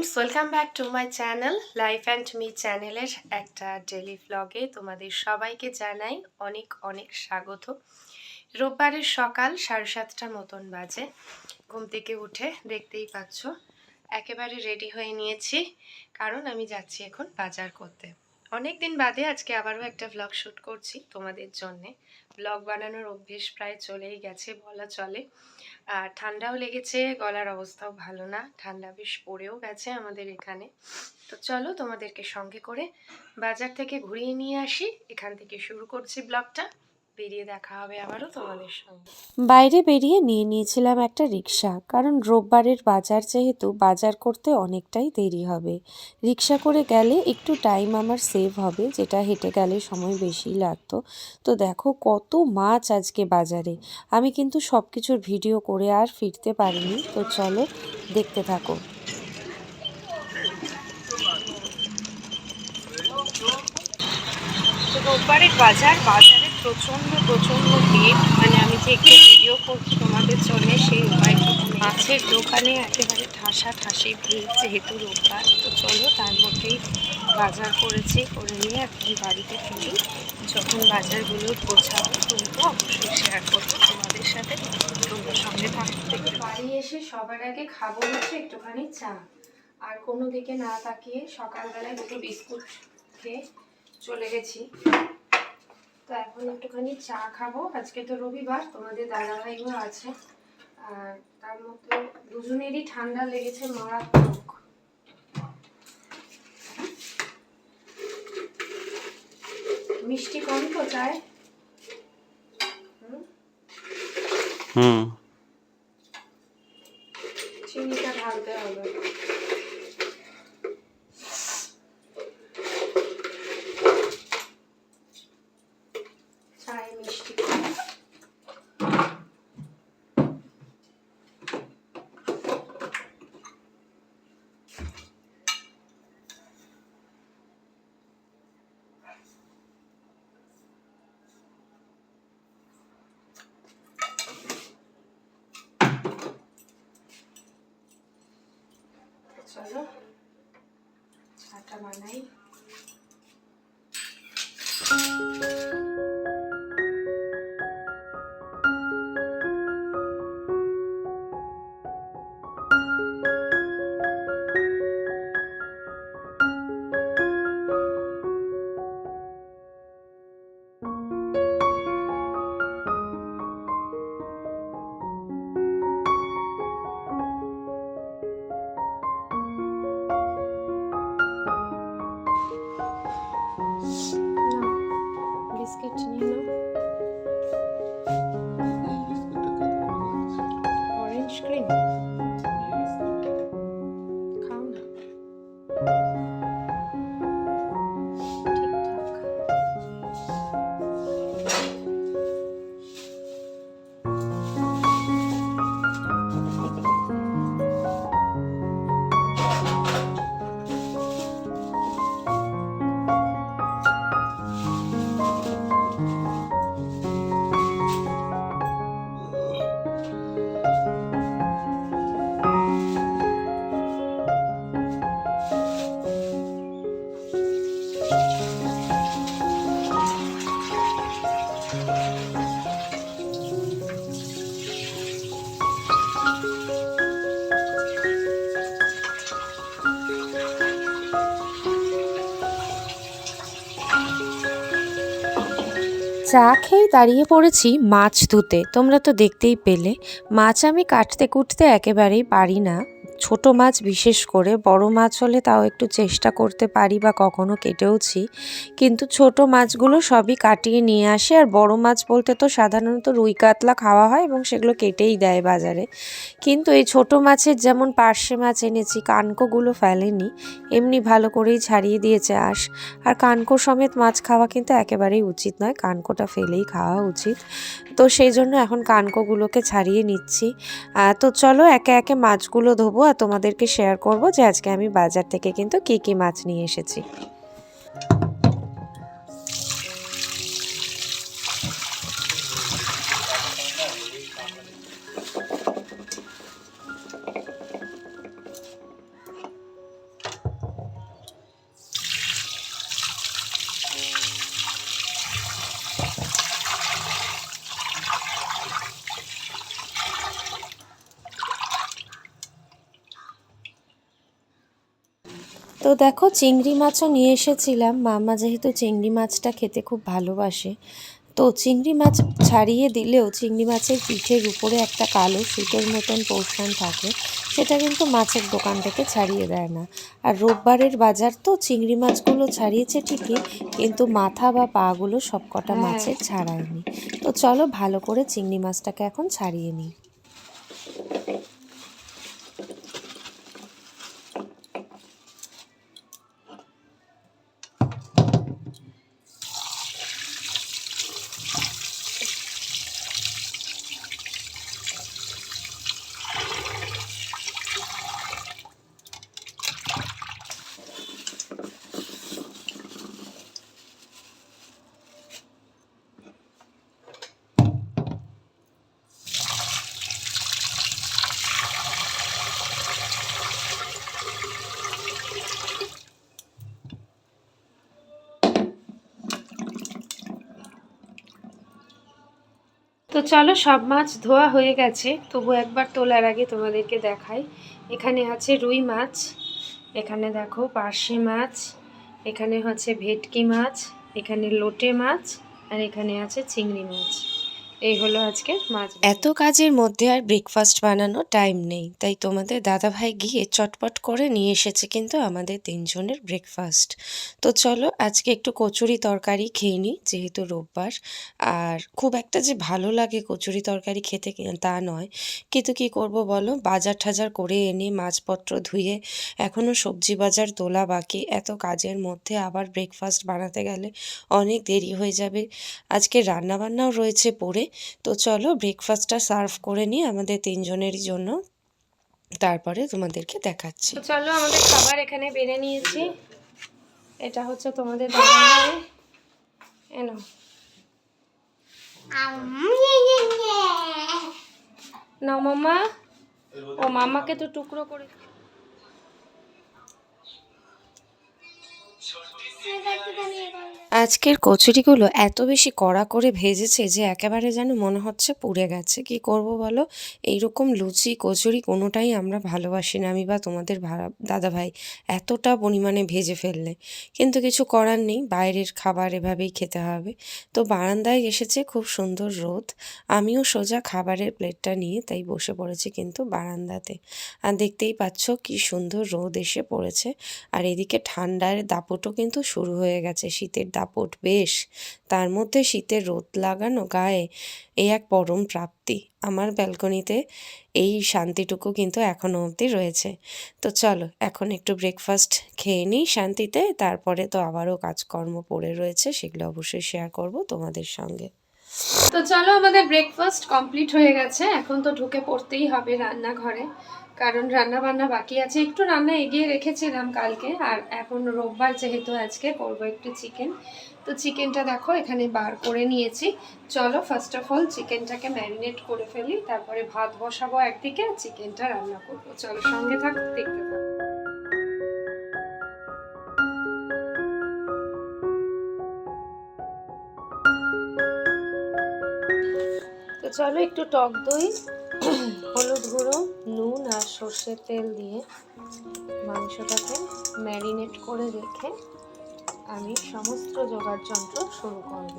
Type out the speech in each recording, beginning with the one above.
Friends welcome back to my channel life and me চ্যানেলের একটা daily ভ্লগে তোমাদের সবাইকে জানাই অনেক অনেক স্বাগত। রোববারের সকাল সাড়ে সাতটার মতন বাজে, ঘুম থেকে উঠে দেখতেই পাচ্ছ, একেবারে রেডি হয়ে নিয়েছি, কারণ আমি যাচ্ছি এখন বাজার করতে। অনেক দিন বাদে আজকে আবারও একটা ভ্লগ শ্যুট করছি তোমাদের জন্যে। ব্লগ বানানোর অভ্যেস প্রায় চলেই গেছে, বলা চলে। আর ঠান্ডাও লেগেছে, গলার অবস্থাও ভালো না, ঠান্ডা বেশ পড়েও গেছে আমাদের এখানে। তো চলো তোমাদেরকে সঙ্গে করে বাজার থেকে ঘুরিয়ে নিয়ে আসি, এখান থেকে শুরু করছি ব্লগটা। বেরিয়ে দেখা হবে আবারও তোমাদের সঙ্গে। বাইরে বেরিয়ে নিয়ে নিয়েছিলাম একটা রিক্সা কারণ রোববারের বাজার যেহেতু বাজার করতে অনেকটাই দেরি হবে। রিক্সা করে গেলে একটু টাইম আমার সেভ হবে যেটা হেঁটে গেলে সময় বেশি লাগতো। তো দেখো কত মাছ আজকে বাজারে। আমি কিন্তু সব কিছুর ভিডিও করে আর ফিরতে পারিনি তো চলো দেখতে থাকো। রোববারের বাজার বাজারে প্রচণ্ড প্রচণ্ড ভিড়। মানে আমি যে একটু ভিডিও করছি তোমাদের জন্য, সেই উপায়টা মাছের দোকানে একেবারে ঠাসা ঠাসি ভিড়, যেহেতু রোববার। তো চলো তার মধ্যেই বাজার করেছি, করে নিয়ে এখন বাড়িতে ফিরি। যখন বাজারগুলো গোছাবো কিন্তু অবশ্যই শেয়ার করব তোমাদের সাথে। তোমাদের সঙ্গে থাকতে বাড়ি এসে সবার আগে খাব হচ্ছে একটুখানি চা। আর কোনো দিকে না তাকিয়ে সকালবেলায় দুটো বিস্কুট খেয়ে চলে গেছি। তো এখন একটুখানি চা খাব। আজকে তো রবিবার তোমাদের দাদাভাইও আছে। আর তার মধ্যে দুজনেরই ঠান্ডা লেগেছে মারাত্মক। মিষ্টি কম তো চায় হুম? চিনিটা ঢালতে হবে চায়ে মিষ্টি কম। চলো চাটা বানাই। অরেঞ্জ চা খেয়ে দাঁড়িয়ে পড়েছি মাছ ধুতে। তোমরা তো দেখতেই পেলে, মাছ আমি কাটতে কুটতে একেবারেই পারি না। ছোট মাছ বিশেষ করে, বড় মাছ হলে তাও একটু চেষ্টা করতে পারি বা কখনো কেটেওছি। কিন্তু ছোট মাছগুলো সবই কাটিয়ে নিয়ে আসে আর বড় মাছ বলতে তো সাধারণত রুই কাতলা খাওয়া হয় এবং সেগুলো কেটেই দেয় বাজারে। কিন্তু এই ছোট মাছের যেমন পার্শে মাছ এনেছি, কানকোগুলো ফেলেনি, এমনি ভালো করেই ছাড়িয়ে দিয়েছে আঁশ। আর কানকো সমেত মাছ খাওয়া কিন্তু একেবারেই উচিত নয়, কানকোটা ফেলেই খাওয়া উচিত। তো সেই জন্য এখন কানকোগুলোকে ছাড়িয়ে নিচ্ছি। তো চলো একে একে মাছগুলো ধোবো। আর তোমাদেরকে শেয়ার করব যে আজকে আমি বাজার থেকে কিন্তু কি কি মাছ নিয়ে এসেছি। তো দেখো চিংড়ি মাছও নিয়ে এসেছিলাম। মামা যেহেতু চিংড়ি মাছটা খেতে খুব ভালোবাসে তো চিংড়ি মাছ ছাড়িয়ে দিলেও চিংড়ি মাছের পিঠের উপরে একটা কালো সুতোর মতন পোর্শন থাকে সেটা কিন্তু মাছের দোকান থেকে ছাড়িয়ে দেয় না। আর রোববারের বাজার তো চিংড়ি মাছগুলো ছাড়িয়েছে ঠিকই কিন্তু মাথা বা পাগুলো সবকটা হ্যাঁ। মাছের ছাড়ায়নি। তো চলো ভালো করে চিংড়ি মাছটাকে এখন ছাড়িয়ে নিই। তো চলো, সব মাছ ধোয়া হয়ে গেছে। তবু একবার তোলার আগে তোমাদেরকে দেখাই। এখানে আছে রুই মাছ, এখানে দেখো পার্শে মাছ, এখানে হচ্ছে ভেটকি মাছ, এখানে লোটে মাছ, আর এখানে আছে চিংড়ি মাছ। এই হলো আজকে মাছ এত কাজের মধ্যে আর ব্রেকফাস্ট বানানো টাইম নেই, তাই তোমাদের দাদাভাই গিয়ে চটপট করে নিয়ে এসেছে কিন্তু আমাদের তিনজনের ব্রেকফাস্ট তো চলো আজকে একটু কচুরি তরকারি খেয়ে নিই, যেহেতু রোববার। আর খুব একটা যে ভালো লাগে কচুরি তরকারি খেতে তা নয়। কিন্তু কি করব বলো? বাজার টাজার করে এনে মাছপত্র ধুয়ে এখনও সবজি বাজার তোলা বাকি। এত কাজের মধ্যে আবার ব্রেকফাস্ট বানাতে গেলে অনেক দেরি হয়ে যাবে। আজকে রান্নাবান্নাও রয়েছে পড়ে। তো চলো ব্রেকফাস্টটা সার্ভ করে নিই আমাদের তিনজনেরই জন্য তারপরে তোমাদেরকে দেখাচ্ছি। চলো আমাদের খাবার এখানে বেড়ে নিয়েছি। এটা হচ্ছে তোমাদের এনো। নাও মাম্মা। ও মাম্মাকে তো টুকরো করে আজকের কচুরিগুলো এত বেশি কড়া করে ভেজেছে যে একেবারে যেন মনে হচ্ছে পুড়ে গেছে। কি করব বলো? এইরকম লুচি, কচুরি কোনোটাই আমরা ভালোবাসি না। আমি বা তোমাদের ভা- দাদাভাই এতটা পরিমাণে ভেজে ফেললে। কিন্তু কিছু করার নেই। বাইরের খাবার এভাবেই খেতে হবে। তো বারান্দায় এসেছে খুব সুন্দর রোদ। আমিও সোজা খাবারের প্লেটটা নিয়ে তাই বসে পড়েছি কিন্তু বারান্দাতে। আর দেখতেই পাচ্ছ কি সুন্দর রোদ এসে পড়েছে। আর এদিকে ঠান্ডার দাপটও কিন্তু শুরু হয়ে গেছে শীতের দাপট, বেশ। তার মধ্যে শীতের রোদ লাগানো গায়ে এই এক পরম প্রাপ্তি। আমার ব্যালকনিতে এই শান্তিটুকু কিন্তু এখনও অবধি রয়েছে। তো চলো, এখন একটু ব্রেকফাস্ট খেয়ে নিই শান্তিতে, তারপরে তো আবারও কাজকর্ম পড়ে রয়েছে, সেগুলো অবশ্যই শেয়ার করব তোমাদের সঙ্গে। তো চলো, আমাদের ব্রেকফাস্ট কমপ্লিট হয়ে গেছে। এখন তো ঢুকে পড়তেই হবে রান্নাঘরে। কারণ রান্না বান্না বাকি আছে। একটু রান্না এগিয়ে রেখেছিলাম কালকে, আর এখন রোববার যেহেতু আজকে, করব একটু চিকেন। তো চিকেনটা দেখো, এখানে বার করে নিয়েছি। চলো ফার্স্ট অফ অল চিকেনটাকে ম্যারিনেট করে ফেলি, তারপরে ভাত বসাবো একদিকে, আর চিকেনটা রান্না করব। চলো, সঙ্গে থাকো, দেখতে চলো, একটু টক দই হলুদ গুঁড়ো, নুন আর সর্ষের তেল দিয়ে মাংসটাকে ম্যারিনেট করে রেখে আমি সমস্ত জোগাড় যন্ত্র শুরু করব।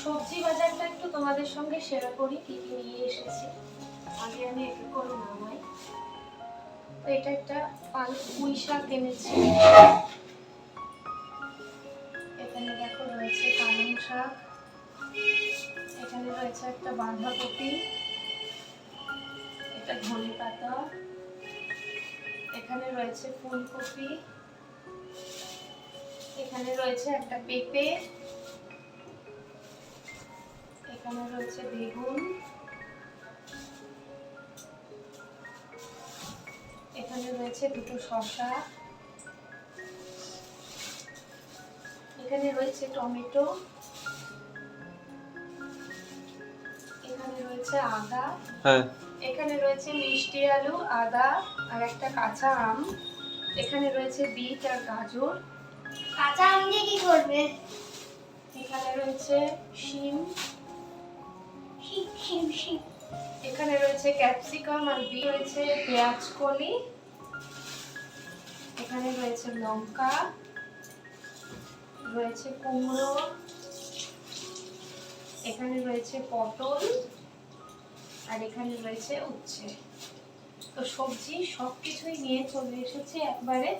সবজি বাজারটা একটু তোমাদের সঙ্গে শেয়ার করি, কি কি নিয়ে এসেছি। আগে আমি একটু করে নামাই। তো এটা একটা পাল পুঁই শাক এনেছি। এখানে দেখো রয়েছে পালং শাক। এখানে রয়েছে একটা বাঁধাকপি। এটা ধনে পাতা। এখানে রয়েছে ফুলকপি। এখানে রয়েছে একটা পেঁপে। এখানে রয়েছে বেগুন। এখানে রয়েছে দুটো শসা। এখানে রয়েছে টমেটো। এখানে রয়েছে আদা। হ্যাঁ। এখানে রয়েছে মিষ্টি আলু আদা আর একটা কাঁচা আম। এখানে রয়েছে বিট আর গাজর। কাঁচা আম দিয়ে কি করবে? এখানে রয়েছে শিম। শিক এখানে রয়েছে ক্যাপসিকাম আর বি রয়েছে পেঁয়াজ কলি। এখানে রয়েছে লঙ্কা, রয়েছে কুমড়ো, এখানে রয়েছে পটল, আর এখানে রয়েছে উচ্ছে। তো সবজি সব কিছুই নিয়ে চলে এসেছি একবারে।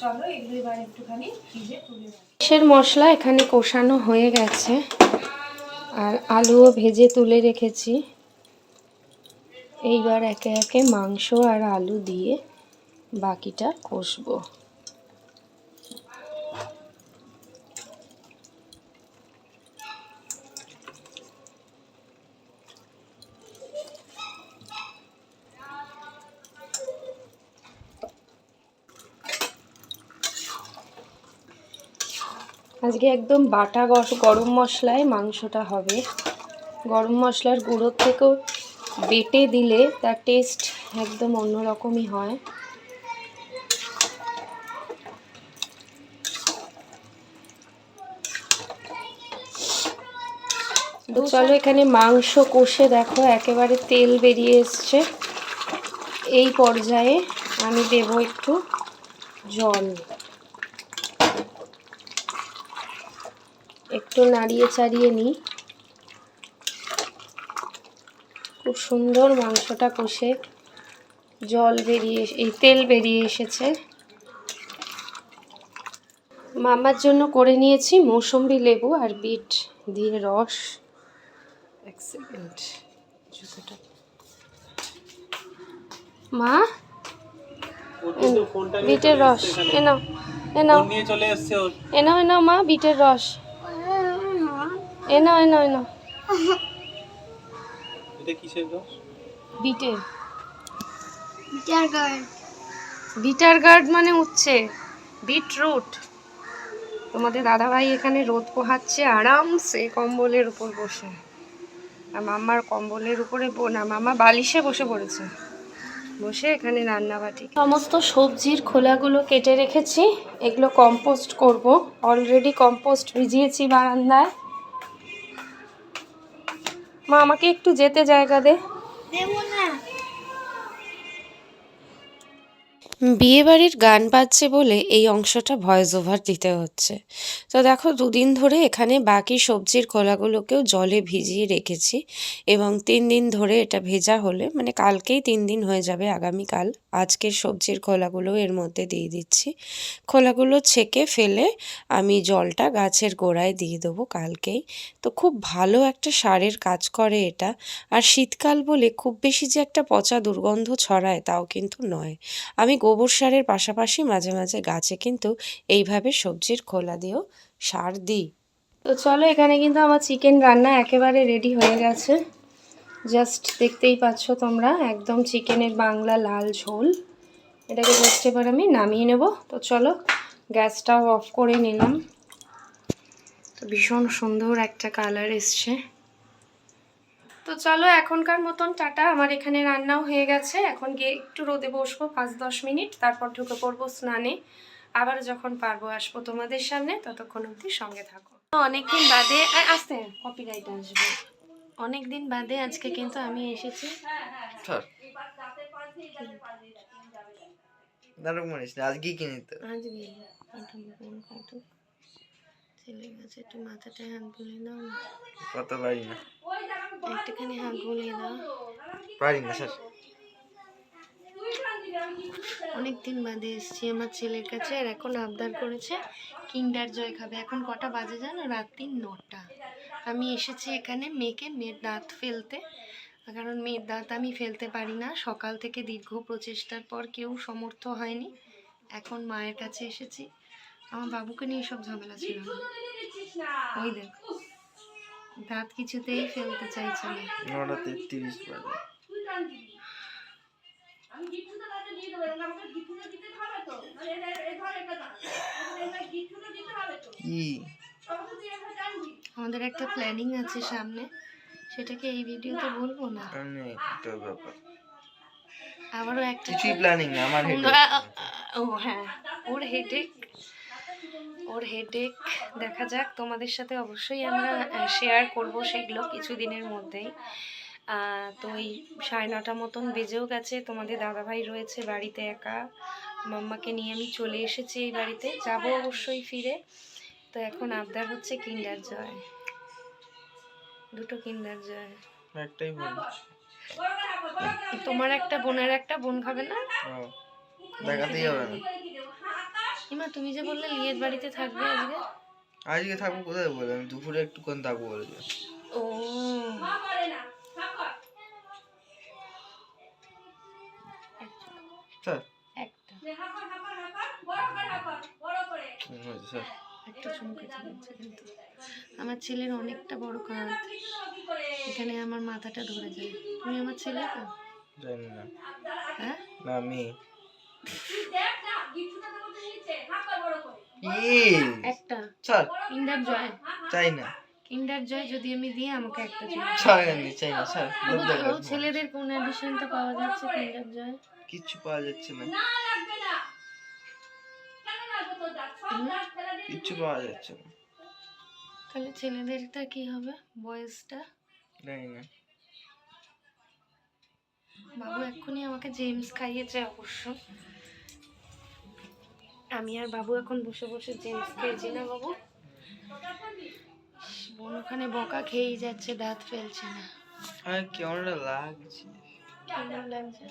চলো এগুলো এবার একটুখানি ফ্রিজে তুলে রাখি। মশলা এখানে কষানো হয়ে গেছে। আর আলুও ভেজে তুলে রেখেছি। এইবার একে একে মাংস আর আলু দিয়ে বাকিটা কষবো। আজকে একদম বাটা গর- গরম মশলায় মাংসটা হবে। গরম মশলার গুঁড়োর থেকেও বেটে দিলে তার টেস্ট একদম অন্যরকমই হয়। চলো এখানে মাংস কষে দেখো একেবারে তেল বেরিয়ে এসছে। এই পর্যায়ে আমি দেব একটু জল। একটু নাড়িয়ে চাড়িয়ে নিই। খুব সুন্দর মাংসটা কষে জল বেরিয়ে এই তেল বেরিয়ে এসেছে। মামার জন্য করে নিয়েছি মৌসম্বি লেবু আর বিট দিয়ে রস। এক সেকেন্ড জুতোটা। মা? বিটের রস। এ নাও এ নাও। নিয়ে চলে এসছে ওর। এ নাও এ নাও মা বিটের রস। এ নাও এ নাও এ নাও। এটা কিসের রস বিটের। Bitter gourd. বিটার গার্ড মানে উচ্ছে বিটরুট। তোমাদের দাদাভাই এখানে রোদ পোহাচ্ছে আরামসে কম্বলের উপর বসে। আর মাম্মার কম্বলের উপরে না মামা বালিশে বসে পড়েছে। বসে এখানে রান্নাবাটি। সমস্ত সবজির খোলাগুলো কেটে রেখেছি এগুলো কম্পোস্ট করব। অলরেডি কম্পোস্ট ভিজিয়েছি বারান্দায়। মা আমাকে একটু যেতে জায়গা দে। না। বিয়েবাড়ির গান বাজছে বলে এই অংশটা ভয়েস ওভার দিতে হচ্ছে। তো দেখো, দুদিন ধরে এখানে বাকি সবজির খোলাগুলোকেও জলে ভিজিয়ে রেখেছি এবং তিন দিন ধরে এটা ভেজা হলে মানে কালকেই তিন দিন হয়ে যাবে আগামীকাল, আজকের সবজির খোলাগুলো এর মধ্যে দিয়ে দিচ্ছি। খোলাগুলো ছেঁকে ফেলে আমি জলটা গাছের গোড়ায় দিয়ে দেবো কালকেই। তো খুব ভালো একটা সারের কাজ করে এটা। আর শীতকাল বলে খুব বেশি যে একটা পচা দুর্গন্ধ ছড়ায় তাও কিন্তু নয়। আমি গোবর সারের পাশাপাশি মাঝে মাঝে গাছে কিন্তু এইভাবে সবজির খোলা দিয়েও সার দিই। তো চলো এখানে কিন্তু আমার চিকেন রান্না একেবারে রেডি হয়ে গেছে। জাস্ট দেখতেই পাচ্ছ তোমরা, একদম চিকেনের বাংলা লাল ঝোল। এটাকে জাস্ট এবার আমি নামিয়ে নেব। তো চলো, গ্যাসটাও অফ করে নিলাম। তো ভীষণ সুন্দর একটা কালার এসছে। তো চলো এখনকার মতন টাটা। আমার এখানে রান্নাও হয়ে গেছে। এখন গিয়ে একটু রোদে বসবো পাঁচ দশ মিনিট তারপর ঢুকে পড়ব স্নানে। আবার যখন পারব আসব তোমাদের সামনে ততক্ষণ অবধি সঙ্গে থাকো। অনেকদিন বাদে আসতে কপিরাইট আসবে। অনেকদিন বাদে আজকে কিন্তু আমি এসেছি। নাটক মানিস না আজকেই কিনে তো আজকে ছেলে গেছে একটু মাথাটায় হাত বুলিয়ে দাও না। কত পারি না। একটুখানি হাত বুলিয়ে দাও। পারি না স্যার অনেকদিন বাদে এসেছি আমার ছেলের কাছে আর এখন আবদার করেছে কিন্ডার জয় খাবে। এখন কটা বাজে জানো? রাত্রি নটা। আমি এসেছি এখানে মেয়েকে মেয়ের দাঁত ফেলতে। কারণ মেয়ের দাঁত আমি ফেলতে পারি না। সকাল থেকে দীর্ঘ প্রচেষ্টার পর কেউ সমর্থ হয়নি। এখন মায়ের কাছে এসেছি। আমার বাবুকে নিয়ে সব ঝামেলা ছিল। ওই দেখ দাঁত কিছুতেই ফেলতে চাইছে না। নটা তেত্রিশ বাজে। আমাদের একটা প্ল্যানিং আছে সামনে। সেটাকে এই ভিডিওতে বলব না। আবারও একটা কিছুই প্ল্যানিং আমার ও হ্যাঁ ওর হেডেক ওর হেডেক দেখা যাক তোমাদের সাথে অবশ্যই আমরা শেয়ার করব সেগুলো কিছুদিনের মধ্যেই। তো এই সাড়ে নটা মতন বেজেও গেছে তোমাদের দাদাভাই রয়েছে বাড়িতে একা। মাম্মাকে নিয়ে আমি চলে এসেছি এই বাড়িতে যাব অবশ্যই ফিরে। তো এখন আবদার হচ্ছে কিন্ডার জয়। দুটো কিন্ডার জয়। একটাই বলছি তোমার একটা বোনের একটা বোন খাবে না? দেখাতেই হবে না। ইমা তুমি যে বললে লিয়ের বাড়িতে থাকবে আজকে? আজকে থাকব কোথায় বলে? আমি দুপুরে একটুক্ষণ থাকব বলেছে ও। স্যার। একটা। স্যার একটা চমকে কিন্তু। আমার ছেলের অনেকটা বড় কাঁধ এখানে আমার মাথাটা ধরে যায়। তুমি আমার ছেলে তো? জানি না। হ্যাঁ? না মেয়ে কি একটা। Sir Kinder Joy. চাই না। কিন্ডার জয় যদি আমি দিই আমাকে একটা চাই। চাই না চাই না স্যার লোক ও দেখাবো। ছেলেদের কোন এডিশনটা পাওয়া যাচ্ছে কিন্ডার জয়? কিচ্ছু পাওয়া যাচ্ছে না। কিচ্ছু পাওয়া যাচ্ছে না। তাহলে ছেলেদেরটা কি হবে? বয়েসটা? জানি না। বাবু এক্ষুনি আমাকে জেমস খাইয়েছে অবশ্য। আমি আর বাবু এখন বসে বসে জেমস খেয়েছি না বাবু? বোন ওখানে বকা খেয়েই যাচ্ছে দাঁত ফেলছে না। আর কেমন লাগছে? কেমন লাগছে?